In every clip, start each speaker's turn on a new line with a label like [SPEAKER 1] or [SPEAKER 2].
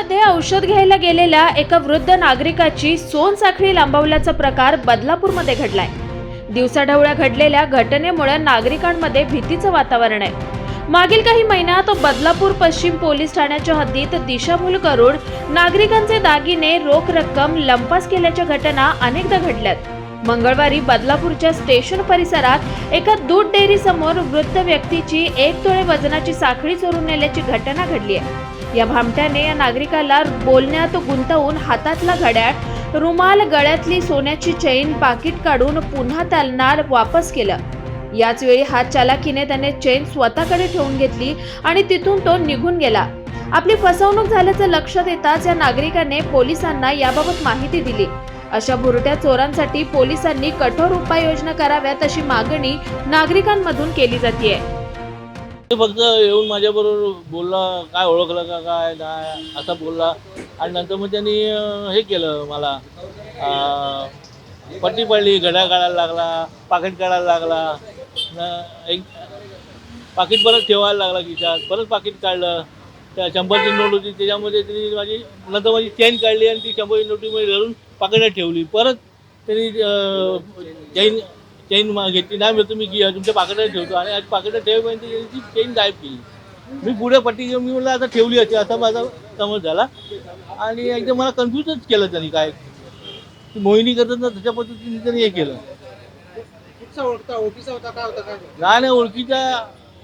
[SPEAKER 1] औषध घ्यायला गेलेल्या एका वृद्ध नागरिकाची सोन साखळी लांबवल्याचा प्रकार बदलापूरमध्ये घडलाय. दिवसाढवळ्या घडलेल्या घटनेमुळे नागरिकांमध्ये भीतीचं वातावरण आहे. मागील काही महिन्यात बदलापूर पश्चिम पोलीस ठाण्याच्या हद्दीत दिशाभूल करून नागरिकांचे दागिने रोख रक्कम लंपास केल्याच्या घटना अनेकदा घडल्यात. मंगळवारी बदलापूरच्या स्टेशन परिसरात एका दूध डेअरी समोर वृद्ध व्यक्तीची एक तोळे वजनाची साखळी चोरून नेल्याची घटना घडली आहे. या भामट्याने या नागरिकाला बोलण्यात गुंतवून हातातला घड्याळ रुमाल गळ्यातली सोन्याची चैन पाकिट काढून पुन्हा त्यांना वापस केलं. याच वेळी हात चालाकीने त्याने चेन स्वतःकडे ठेवून घेतली आणि तिथून तो निघून गेला. आपली फसवणूक झाल्याचं लक्षात येताच या नागरिकाने पोलिसांना याबाबत माहिती दिली. अशा भुरट्या चोरांसाठी पोलिसांनी कठोर उपाययोजना कराव्यात अशी मागणी नागरिकांमधून केली जाते
[SPEAKER 2] फक्त येऊन माझ्याबरोबर बोलला काय ओळखलं का काय नाही? असा बोलला. आणि नंतर मग त्यांनी हे केलं मला. पट्टी पडली घड्या काढायला लागला पाकिट काढायला लागला. न- एक पाकिट परत ठेवायला लागला खिशात. परत पाकिट काढलं. त्या शंभरची नोट होती. त्याच्यामध्ये त्यांनी माझी नंतर माझी चेन काढली आणि ती शंभरची नोटीमध्ये घालून पाकिटात ठेवली. परत त्यांनी चेन चेन घेतली नाही म्हणतो मी तुमच्या पाकिटात ठेवतो. आणि आज पाकिटात ठेवेपर्यंत त्यांची चेन गायब केली. मी पुढे पट्टी घेऊन मी म्हणलं आता ठेवली अशी असा माझा समज झाला. आणि एकदम मला कन्फ्युजच केलं त्यांनी काय. मोहिनी करतात ना त्याच्या पद्धतीने त्यांनी हे केलं.
[SPEAKER 3] होता होता?
[SPEAKER 2] नाही नाही ओळखीचा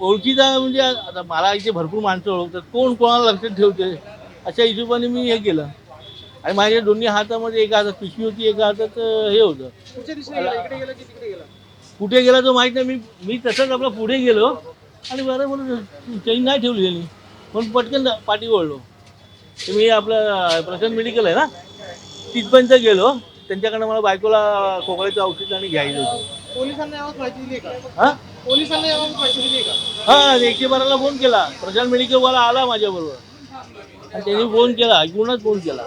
[SPEAKER 2] ओळखीचा म्हणजे आता मला इथे भरपूर माणसं ओळखतात. कोण कोणाला लक्षात ठेवते? अशा हिशोबाने मी हे केलं. आणि माझ्या दोन्ही हातामध्ये एका हातात पिशवी होती एका हातात हे होतं. कुठे गेला तो माहीत नाही. मी मी तसंच आपला पुढे गेलो आणि बरं म्हणून चैन नाही ठेवली त्यांनी. म्हणून पटकन पाठी तर मी आपलं प्रशांत मेडिकल आहे ना तिथपर्यंत गेलो. त्यांच्याकडनं मला बायकोला खोकल्याचं औषध आणि घ्यायचं होतं.
[SPEAKER 3] पोलिसांना याबाबत माहिती दिली आहे का?
[SPEAKER 2] हां?
[SPEAKER 3] पोलिसांना याबाबत माहिती दिली आहे का?
[SPEAKER 2] हां एकशे बाराला फोन केला. प्रशांत मेडिकलवाला आला माझ्याबरोबर. आणि त्यांनी फोन केला ऐकूनच फोन केला.